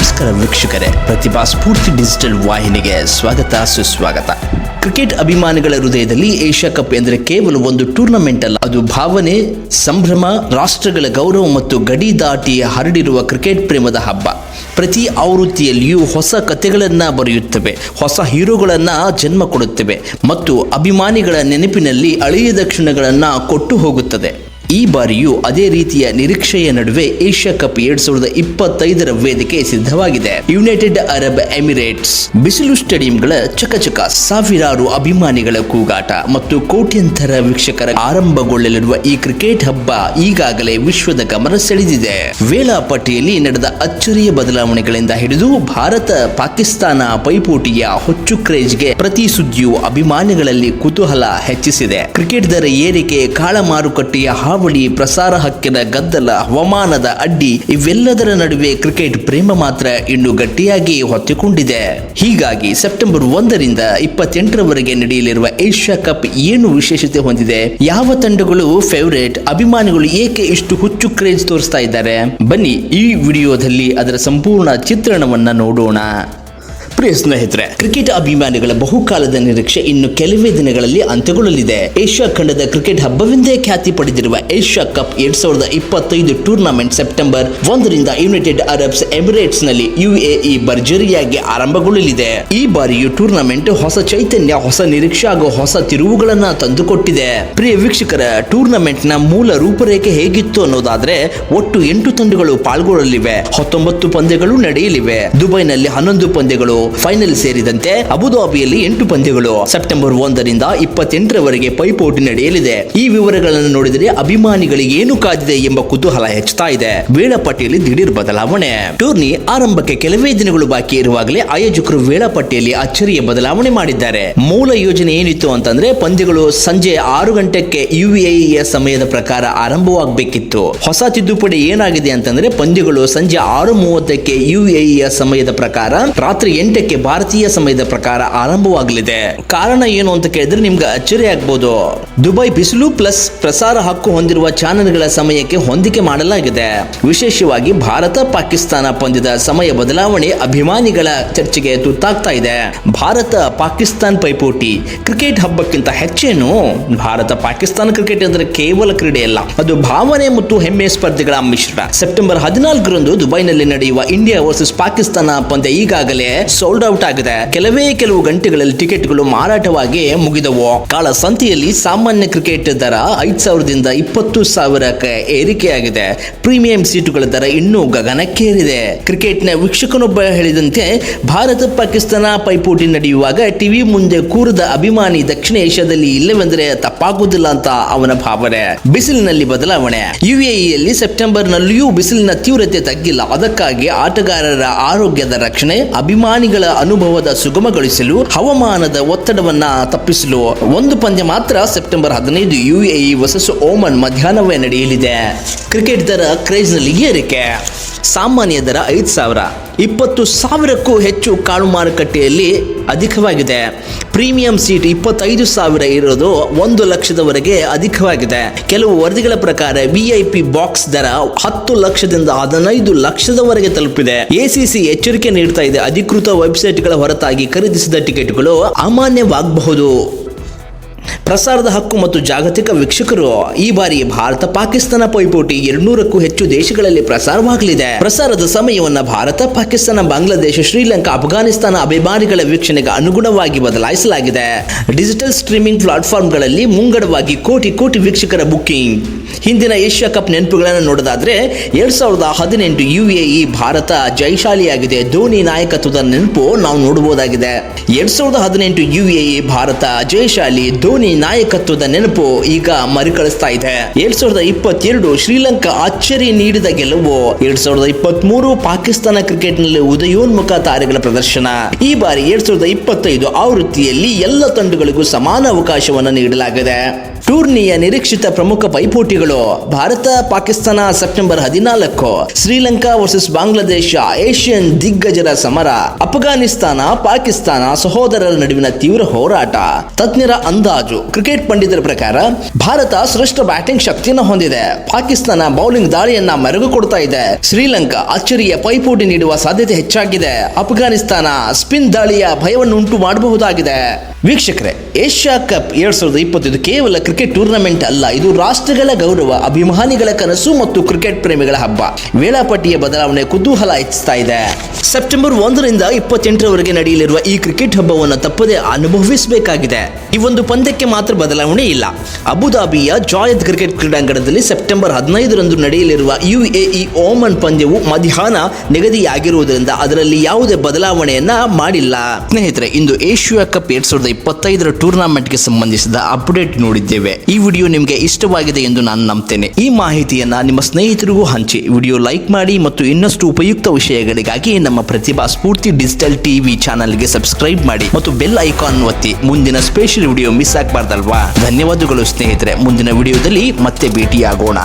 ನಮಸ್ಕಾರ ವೀಕ್ಷಕರೇ. ಪ್ರತಿಭಾ ಸ್ಫೂರ್ತಿ ಡಿಜಿಟಲ್ ವಾಹಿನಿಗೆ ಸ್ವಾಗತ, ಸುಸ್ವಾಗತ. ಕ್ರಿಕೆಟ್ ಅಭಿಮಾನಿಗಳ ಹೃದಯದಲ್ಲಿ ಏಷ್ಯಾ ಕಪ್ ಎಂದರೆ ಕೇವಲ ಒಂದು ಟೂರ್ನಮೆಂಟ್ ಅಲ್ಲ, ಅದು ಭಾವನೆ, ಸಂಭ್ರಮ, ರಾಷ್ಟ್ರಗಳ ಗೌರವ ಮತ್ತು ಗಡಿ ದಾಟಿ ಹರಡಿರುವ ಕ್ರಿಕೆಟ್ ಪ್ರೇಮದ ಹಬ್ಬ. ಪ್ರತಿ ಆವೃತ್ತಿಯಲ್ಲಿಯೂ ಹೊಸ ಕಥೆಗಳನ್ನು ಬರೆಯುತ್ತವೆ, ಹೊಸ ಹೀರೋಗಳನ್ನು ಜನ್ಮ ಕೊಡುತ್ತವೆ ಮತ್ತು ಅಭಿಮಾನಿಗಳ ನೆನಪಿನಲ್ಲಿ ಅಳಿಯದ ಕ್ಷಣಗಳನ್ನು ಕೊಟ್ಟು ಹೋಗುತ್ತದೆ. ಈ ಬಾರಿಯೂ ಅದೇ ರೀತಿಯ ನಿರೀಕ್ಷೆಯ ನಡುವೆ ಏಷ್ಯಾ ಕಪ್ ಎರಡ್ ಸಾವಿರದ ಇಪ್ಪತ್ತೈದರ ವೇದಿಕೆ ಸಿದ್ಧವಾಗಿದೆ. ಯುನೈಟೆಡ್ ಅರಬ್ ಎಮಿರೇಟ್ಸ್ ಬಿಸಿಲು ಸ್ಟೇಡಿಯಂಗಳ ಚಕಚಕ ಸಾವಿರಾರು ಅಭಿಮಾನಿಗಳ ಕೂಗಾಟ ಮತ್ತು ಕೋಟ್ಯಂತರ ವೀಕ್ಷಕರ ಆರಂಭಗೊಳ್ಳಲಿರುವ ಈ ಕ್ರಿಕೆಟ್ ಹಬ್ಬ ಈಗಾಗಲೇ ವಿಶ್ವದ ಗಮನ ಸೆಳೆದಿದೆ. ವೇಳಾಪಟ್ಟಿಯಲ್ಲಿ ನಡೆದ ಅಚ್ಚರಿಯ ಬದಲಾವಣೆಗಳಿಂದ ಹಿಡಿದು ಭಾರತ ಪಾಕಿಸ್ತಾನ ಪೈಪೋಟಿಯ ಹೊಚ್ಚು ಕ್ರೇಜ್ಗೆ ಪ್ರತಿ ಸುದ್ದಿಯು ಅಭಿಮಾನಿಗಳಲ್ಲಿ ಕುತೂಹಲ ಹೆಚ್ಚಿಸಿದೆ. ಕ್ರಿಕೆಟ್ ದರ ಏರಿಕೆ ಕಾಳ ಮಾರುಕಟ್ಟೆಯ ಹಾವಳಿ ಪ್ರಸಾರ ಹಕ್ಕಿನ ಗದ್ದಲ, ಹವಾಮಾನದ ಅಡ್ಡಿ ಇವೆಲ್ಲದರ ನಡುವೆ ಕ್ರಿಕೆಟ್ ಪ್ರೇಮ ಮಾತ್ರ ಇನ್ನು ಗಟ್ಟಿಯಾಗಿ ಹೊತ್ತಿಕೊಂಡಿದೆ. ಹೀಗಾಗಿ ಸೆಪ್ಟೆಂಬರ್ ಒಂದರಿಂದ ಇಪ್ಪತ್ತೆಂಟರವರೆಗೆ ನಡೆಯಲಿರುವ ಏಷ್ಯಾ ಕಪ್ ಏನು ವಿಶೇಷತೆ ಹೊಂದಿದೆ? ಯಾವ ತಂಡಗಳು ಫೇವರೇಟ್? ಅಭಿಮಾನಿಗಳು ಏಕೆ ಇಷ್ಟು ಹುಚ್ಚು ಕ್ರೇಜ್ ತೋರಿಸ್ತಾ ಇದ್ದಾರೆ? ಬನ್ನಿ ಈ ವಿಡಿಯೋದಲ್ಲಿ ಅದರ ಸಂಪೂರ್ಣ ಚಿತ್ರಣವನ್ನ ನೋಡೋಣ. ಪ್ರಿಯ ಸ್ನೇಹಿತರೆ, ಕ್ರಿಕೆಟ್ ಅಭಿಮಾನಿಗಳ ಬಹುಕಾಲದ ನಿರೀಕ್ಷೆ ಇನ್ನು ಕೆಲವೇ ದಿನಗಳಲ್ಲಿ ಅಂತ್ಯಗೊಳ್ಳಲಿದೆ. ಏಷ್ಯಾ ಖಂಡದ ಕ್ರಿಕೆಟ್ ಹಬ್ಬವೆಂದೇ ಖ್ಯಾತಿ ಪಡೆದಿರುವ ಏಷ್ಯಾ ಕಪ್ ಎರಡ್ ಸಾವಿರದ ಇಪ್ಪತ್ತೈದು ಟೂರ್ನಮೆಂಟ್ ಸೆಪ್ಟೆಂಬರ್ ಒಂದರಿಂದ ಯುನೈಟೆಡ್ ಅರಬ್ಸ್ ಎಮಿರೇಟ್ಸ್ನಲ್ಲಿ ಯುಎಇ ಭರ್ಜರಿಯಾಗಿ ಆರಂಭಗೊಳ್ಳಲಿದೆ. ಈ ಬಾರಿಯು ಟೂರ್ನಮೆಂಟ್ ಹೊಸ ಚೈತನ್ಯ, ಹೊಸ ನಿರೀಕ್ಷೆ ಹಾಗೂ ಹೊಸ ತಿರುವುಗಳನ್ನ ತಂದುಕೊಟ್ಟಿದೆ. ಪ್ರಿಯ ವೀಕ್ಷಕರ ಟೂರ್ನಮೆಂಟ್ನ ಮೂಲ ರೂಪರೇಖೆ ಹೇಗಿತ್ತು ಅನ್ನೋದಾದ್ರೆ ಒಟ್ಟು ಎಂಟು ತಂಡಗಳು ಪಾಲ್ಗೊಳ್ಳಲಿವೆ. ಹತ್ತೊಂಬತ್ತು ಪಂದ್ಯಗಳು ನಡೆಯಲಿವೆ. ದುಬೈನಲ್ಲಿ ಹನ್ನೊಂದು ಪಂದ್ಯಗಳು ಫೈನಲ್ ಸೇರಿದಂತೆ ಅಬುದಾಬಿಯಲ್ಲಿ ಎಂಟು ಪಂದ್ಯಗಳು. ಸೆಪ್ಟೆಂಬರ್ ಒಂದರಿಂದ ಇಪ್ಪತ್ತೆಂಟರವರೆಗೆ ಪೈಪೋಟಿ ನಡೆಯಲಿದೆ. ಈ ವಿವರಗಳನ್ನು ನೋಡಿದರೆ ಅಭಿಮಾನಿಗಳಿಗೆ ಏನು ಕಾದಿದೆ ಎಂಬ ಕುತೂಹಲ ಹೆಚ್ಚುತ್ತಾ ಇದೆ. ವೇಳಾಪಟ್ಟಿಯಲ್ಲಿ ದಿಢೀರ್ ಬದಲಾವಣೆ. ಟೂರ್ನಿ ಆರಂಭಕ್ಕೆ ಕೆಲವೇ ದಿನಗಳು ಬಾಕಿ ಇರುವಾಗಲೇ ಆಯೋಜಕರು ವೇಳಾಪಟ್ಟಿಯಲ್ಲಿ ಅಚ್ಚರಿಯ ಬದಲಾವಣೆ ಮಾಡಿದ್ದಾರೆ. ಮೂಲ ಯೋಜನೆ ಏನಿತ್ತು ಅಂತಂದ್ರೆ ಪಂದ್ಯಗಳು ಸಂಜೆ ಆರು ಗಂಟೆಗೆ ಯುಎಇಯ ಸಮಯದ ಪ್ರಕಾರ ಆರಂಭವಾಗಬೇಕಿತ್ತು. ಹೊಸ ತಿದ್ದುಪಡಿ ಏನಾಗಿದೆ ಅಂತಂದ್ರೆ ಪಂದ್ಯಗಳು ಸಂಜೆ ಆರು ಮೂವತ್ತಕ್ಕೆ ಯುಎಇಯ ಸಮಯದ ಪ್ರಕಾರ ರಾತ್ರಿ ಎಂಟಕ್ಕೆ ಭಾರತೀಯ ಸಮಯದ ಪ್ರಕಾರ ಆರಂಭವಾಗಲಿದೆ. ಕಾರಣ ಏನು ಅಂತ ಕೇಳಿದ್ರೆ ನಿಮ್ಗೆ ಅಚ್ಚರಿ ಆಗ್ಬೋದು. ದುಬೈ ಬಿಸಿಲು ಪ್ಲಸ್ ಪ್ರಸಾರ ಹಕ್ಕು ಹೊಂದಿರುವ ಚಾನೆಲ್ಗಳ ಸಮಯಕ್ಕೆ ಹೊಂದಿಕೆ ಮಾಡಲಾಗಿದೆ. ವಿಶೇಷವಾಗಿ ಭಾರತ ಪಾಕಿಸ್ತಾನ ಪಂದ್ಯದ ಸಮಯ ಬದಲಾವಣೆ ಅಭಿಮಾನಿಗಳ ಚರ್ಚೆಗೆ ತುತ್ತಾಗ್ತಾ ಇದೆ. ಭಾರತ ಪಾಕಿಸ್ತಾನ ಪೈಪೋಟಿ ಕ್ರಿಕೆಟ್ ಹಬ್ಬಕ್ಕಿಂತ ಹೆಚ್ಚೇನು? ಭಾರತ ಪಾಕಿಸ್ತಾನ ಕ್ರಿಕೆಟ್ ಅಂದ್ರೆ ಕೇವಲ ಕ್ರೀಡೆ ಅಲ್ಲ, ಅದು ಭಾವನೆ ಮತ್ತು ಹೆಮ್ಮೆ ಸ್ಪರ್ಧೆಗಳ ಮಿಶ್ರಣ. ಸೆಪ್ಟೆಂಬರ್ ಹದಿನಾಲ್ಕರಂದು ದುಬೈನಲ್ಲಿ ನಡೆಯುವ ಇಂಡಿಯಾ ವರ್ಸಸ್ ಪಾಕಿಸ್ತಾನ ಪಂದ್ಯ ಈಗಾಗಲೇ ಸೋಲ್ಡ್ ಔಟ್ ಆಗಿದೆ. ಕೆಲವೇ ಕೆಲವು ಗಂಟೆಗಳಲ್ಲಿ ಟಿಕೆಟ್ಗಳು ಮಾರಾಟವಾಗಿ ಮುಗಿದವು. ಕಾಳ ಸಂತೆಯಲ್ಲಿ ಸಾಮಾನ್ಯ ಕ್ರಿಕೆಟ್ ದರ ಐದ್ ಸಾವಿರದಿಂದ ಇಪ್ಪತ್ತು ಸಾವಿರಕ್ಕೆ ಏರಿಕೆಯಾಗಿದೆ. ಪ್ರೀಮಿಯಂ ಸೀಟುಗಳ ದರ ಇನ್ನೂ ಗಗನಕ್ಕೇರಿದೆ. ಕ್ರಿಕೆಟ್ನ ವೀಕ್ಷಕನೊಬ್ಬ ಹೇಳಿದಂತೆ, ಭಾರತ ಪಾಕಿಸ್ತಾನ ಪೈಪೋಟಿ ನಡೆಯುವಾಗ ಟಿವಿ ಮುಂದೆ ಕೂರದ ಅಭಿಮಾನಿ ದಕ್ಷಿಣ ಏಷ್ಯಾದಲ್ಲಿ ಇಲ್ಲವೆಂದರೆ ತಪ್ಪಾಗುವುದಿಲ್ಲ ಅಂತ ಅವನ ಭಾವನೆ. ಬಿಸಿಲಿನಲ್ಲಿ ಬದಲಾವಣೆ. ಯುಎಇಯಲ್ಲಿ ಸೆಪ್ಟೆಂಬರ್ ನಲ್ಲಿಯೂ ಬಿಸಿಲಿನ ತೀವ್ರತೆ ತಗ್ಗಿಲ್ಲ. ಅದಕ್ಕಾಗಿ ಆಟಗಾರರ ಆರೋಗ್ಯದ ರಕ್ಷಣೆ ಅಭಿಮಾನಿಗಳ ಅನುಭವದ ಸುಗಮಗೊಳಿಸಲು, ಹವಾಮಾನದ ಒತ್ತಡವನ್ನ ತಪ್ಪಿಸಲು. ಒಂದು ಪಂದ್ಯ ಮಾತ್ರ ಸೆಪ್ಟೆಂಬರ್ ಹದಿನೈದು ಯುಎಇ ವರ್ಸಸ್ ಓಮನ್ ಮಧ್ಯಾಹ್ನವೇ ನಡೆಯಲಿದೆ. ಕ್ರಿಕೆಟ್ ದರ ಕ್ರೇಜ್ನಲ್ಲಿ ಏರಿಕೆ. ಸಾಮಾನ್ಯ ದರ ಐದು ಸಾವಿರ. ಇಪ್ಪತ್ತು ಸಾವಿರಕ್ಕೂ ಹೆಚ್ಚು ಕಾಳು ಮಾರುಕಟ್ಟೆಯಲ್ಲಿ ಅಧಿಕವಾಗಿದೆ. ಪ್ರೀಮಿಯಂ ಸೀಟ್ ಇಪ್ಪತ್ತೈದು ಸಾವಿರ ಇರೋದು ಒಂದು ಲಕ್ಷದವರೆಗೆ ಅಧಿಕವಾಗಿದೆ. ಕೆಲವು ವರದಿಗಳ ಪ್ರಕಾರ ವಿಐಪಿ ಬಾಕ್ಸ್ ದರ ಹತ್ತು ಲಕ್ಷದಿಂದ ಹದಿನೈದು ಲಕ್ಷದವರೆಗೆ ತಲುಪಿದೆ. ಎಸಿಸಿ ಎಚ್ಚರಿಕೆ ನೀಡ್ತಾ ಇದೆ. ಅಧಿಕೃತ ವೆಬ್ಸೈಟ್ಗಳ ಹೊರತಾಗಿ ಖರೀದಿಸಿದ ಟಿಕೆಟ್ಗಳು ಅಮಾನ್ಯವಾಗಬಹುದು. ಪ್ರಸಾರದ ಹಕ್ಕು ಮತ್ತು ಜಾಗತಿಕ ವೀಕ್ಷಕರು ಈ ಬಾರಿ ಭಾರತ ಪಾಕಿಸ್ತಾನ ಪೈಪೋಟಿ ಎರಡ್ನೂರಕ್ಕೂ ಹೆಚ್ಚು ದೇಶಗಳಲ್ಲಿ ಪ್ರಸಾರವಾಗಲಿದೆ. ಪ್ರಸಾರದ ಸಮಯವನ್ನ ಭಾರತ, ಪಾಕಿಸ್ತಾನ, ಬಾಂಗ್ಲಾದೇಶ, ಶ್ರೀಲಂಕಾ, ಅಫ್ಘಾನಿಸ್ತಾನ ಅಭಿಮಾನಿಗಳ ವೀಕ್ಷಣೆಗೆ ಅನುಗುಣವಾಗಿ ಬದಲಾಯಿಸಲಾಗಿದೆ. ಡಿಜಿಟಲ್ ಸ್ಟ್ರೀಮಿಂಗ್ ಪ್ಲಾಟ್ಫಾರ್ಮ್ಗಳಲ್ಲಿ ಮುಂಗಡವಾಗಿ ಕೋಟಿ ಕೋಟಿ ವೀಕ್ಷಕರ ಬುಕ್ಕಿಂಗ್ ಹಿಂದಿನ ಏಷ್ಯಾ ಕಪ್ ನೆನಪುಗಳನ್ನು ನೋಡೋದಾದ್ರೆ, ಎರಡ್ ಸಾವಿರದ ಹದಿನೆಂಟು ಯುಎಇ ಭಾರತ ಜಯಶಾಲಿಯಾಗಿದೆ. ಧೋನಿ ನಾಯಕತ್ವದ ನೆನಪು ನಾವು ನೋಡಬಹುದಾಗಿದೆ. ಎರಡ್ ಸಾವಿರದ ಹದಿನೆಂಟು ಯುಎಇ ಭಾರತ ಜಯಶಾಲಿ, ಧೋನಿ ನಾಯಕತ್ವದ ನೆನಪು ಈಗ ಮರುಕಳಿಸ್ತಾ ಇದೆ. ಎರಡ್ ಸಾವಿರದ ಇಪ್ಪತ್ತೆರಡು ಶ್ರೀಲಂಕಾ ಅಚ್ಚರಿ ನೀಡಿದ ಗೆಲುವು, ಎರಡ್ ಸಾವಿರದ ಇಪ್ಪತ್ತ್ ಮೂರು ಪಾಕಿಸ್ತಾನ ಕ್ರಿಕೆಟ್ನಲ್ಲಿ ಉದಯೋನ್ಮುಖ ತಾರೆಗಳ ಪ್ರದರ್ಶನ. ಈ ಬಾರಿ ಎರಡ್ ಸಾವಿರದ ಇಪ್ಪತ್ತೈದು ಆವೃತ್ತಿಯಲ್ಲಿ ಎಲ್ಲ ತಂಡಗಳಿಗೂ ಸಮಾನ ಅವಕಾಶವನ್ನು ನೀಡಲಾಗಿದೆ. ಟೂರ್ನಿಯ ನಿರೀಕ್ಷಿತ ಪ್ರಮುಖ ಪೈಪೋಟಿಗಳು ಭಾರತ, ಪಾಕಿಸ್ತಾನ ಸೆಪ್ಟೆಂಬರ್ ಹದಿನಾಲ್ಕು, ಶ್ರೀಲಂಕಾ ವರ್ಸಸ್ ಬಾಂಗ್ಲಾದೇಶ, ಏಷ್ಯನ್ ದಿಗ್ಗಜರ ಸಮರ, ಅಫ್ಘಾನಿಸ್ತಾನ, ಪಾಕಿಸ್ತಾನ ಸಹೋದರರ ನಡುವಿನ ತೀವ್ರ ಹೋರಾಟ. ತಜ್ಞರ ಅಂದಾಜು, ಕ್ರಿಕೆಟ್ ಪಂಡಿತರ ಪ್ರಕಾರ ಭಾರತ ಶ್ರೇಷ್ಠ ಬ್ಯಾಟಿಂಗ್ ಶಕ್ತಿಯನ್ನು ಹೊಂದಿದೆ. ಪಾಕಿಸ್ತಾನ ಬೌಲಿಂಗ್ ದಾಳಿಯನ್ನ ಮೆರುಗು ಕೊಡ್ತಾ ಇದೆ. ಶ್ರೀಲಂಕಾ ಅಚ್ಚರಿಯ ಪೈಪೋಟಿ ನೀಡುವ ಸಾಧ್ಯತೆ ಹೆಚ್ಚಾಗಿದೆ. ಅಫ್ಘಾನಿಸ್ತಾನ ಸ್ಪಿನ್ ದಾಳಿಯ ಭಯವನ್ನು ಉಂಟು ಮಾಡಬಹುದಾಗಿದೆ. ವೀಕ್ಷಕರೇ, ಏಷ್ಯಾ ಕಪ್ ಎರಡ್ ಸಾವಿರದ ಇಪ್ಪತ್ತೈದು ಕೇವಲ ಕ್ರಿಕೆಟ್ ಟೂರ್ನಮೆಂಟ್ ಅಲ್ಲ, ಇದು ರಾಷ್ಟ್ರಗಳ ಗೌರವ, ಅಭಿಮಾನಿಗಳ ಕನಸು ಮತ್ತು ಕ್ರಿಕೆಟ್ ಪ್ರೇಮಿಗಳ ಹಬ್ಬ. ವೇಳಾಪಟ್ಟಿಯ ಬದಲಾವಣೆ ಕುತೂಹಲ ಹೆಚ್ಚಿಸ್ತಾ ಇದೆ. ಸೆಪ್ಟೆಂಬರ್ ಒಂದರಿಂದ ಇಪ್ಪತ್ತೆಂಟರವರೆಗೆ ನಡೆಯಲಿರುವ ಈ ಕ್ರಿಕೆಟ್ ಹಬ್ಬವನ್ನು ತಪ್ಪದೇ ಅನುಭವಿಸಬೇಕಾಗಿದೆ. ಈ ಒಂದು ಪಂದ್ಯಕ್ಕೆ ಮಾತ್ರ ಬದಲಾವಣೆ ಇಲ್ಲ. ಅಬುದಾಬಿಯ ಜಾಯದ್ ಕ್ರಿಕೆಟ್ ಕ್ರೀಡಾಂಗಣದಲ್ಲಿ ಸೆಪ್ಟೆಂಬರ್ ಹದಿನೈದರಂದು ನಡೆಯಲಿರುವ ಯುಎಇ ಓಮನ್ ಪಂದ್ಯವು ಮಧ್ಯಾಹ್ನ ನಿಗದಿಯಾಗಿರುವುದರಿಂದ ಅದರಲ್ಲಿ ಯಾವುದೇ ಬದಲಾವಣೆಯನ್ನ ಮಾಡಿಲ್ಲ. ಸ್ನೇಹಿತರೆ, ಇಂದು ಏಷ್ಯಾ ಕಪ್ ಎರಡ್ ಸಾವಿರದ ಇಪ್ಪತ್ತೈದರ ಟೂರ್ನಮೆಂಟ್ಗೆ ಸಂಬಂಧಿಸಿದ ಅಪ್ಡೇಟ್ ನೋಡಿದ್ದೇವೆ. ಈ ವಿಡಿಯೋ ನಿಮಗೆ ಇಷ್ಟವಾಗಿದೆ ಎಂದು ನಾನು ನಂಬ್ತೇನೆ. ಈ ಮಾಹಿತಿಯನ್ನ ನಿಮ್ಮ ಸ್ನೇಹಿತರಿಗೂ ಹಂಚಿ. ವಿಡಿಯೋ ಲೈಕ್ ಮಾಡಿ ಮತ್ತು ಇನ್ನಷ್ಟು ಉಪಯುಕ್ತ ವಿಷಯಗಳಿಗಾಗಿ ನಮ್ಮ ಪ್ರತಿಭಾ ಸ್ಫೂರ್ತಿ ಡಿಜಿಟಲ್ ಟಿವಿ ಚಾನಲ್ಗೆ ಸಬ್ಸ್ಕ್ರೈಬ್ ಮಾಡಿ ಮತ್ತು ಬೆಲ್ ಐಕಾನ್ ಒತ್ತಿ. ಮುಂದಿನ ಸ್ಪೆಷಲ್ ವಿಡಿಯೋ ಮಿಸ್ ಆಗಬಾರ್ದಲ್ವಾ? ಧನ್ಯವಾದಗಳು ಸ್ನೇಹಿತರೆ. ಮುಂದಿನ ವಿಡಿಯೋದಲ್ಲಿ ಮತ್ತೆ ಭೇಟಿಯಾಗೋಣ.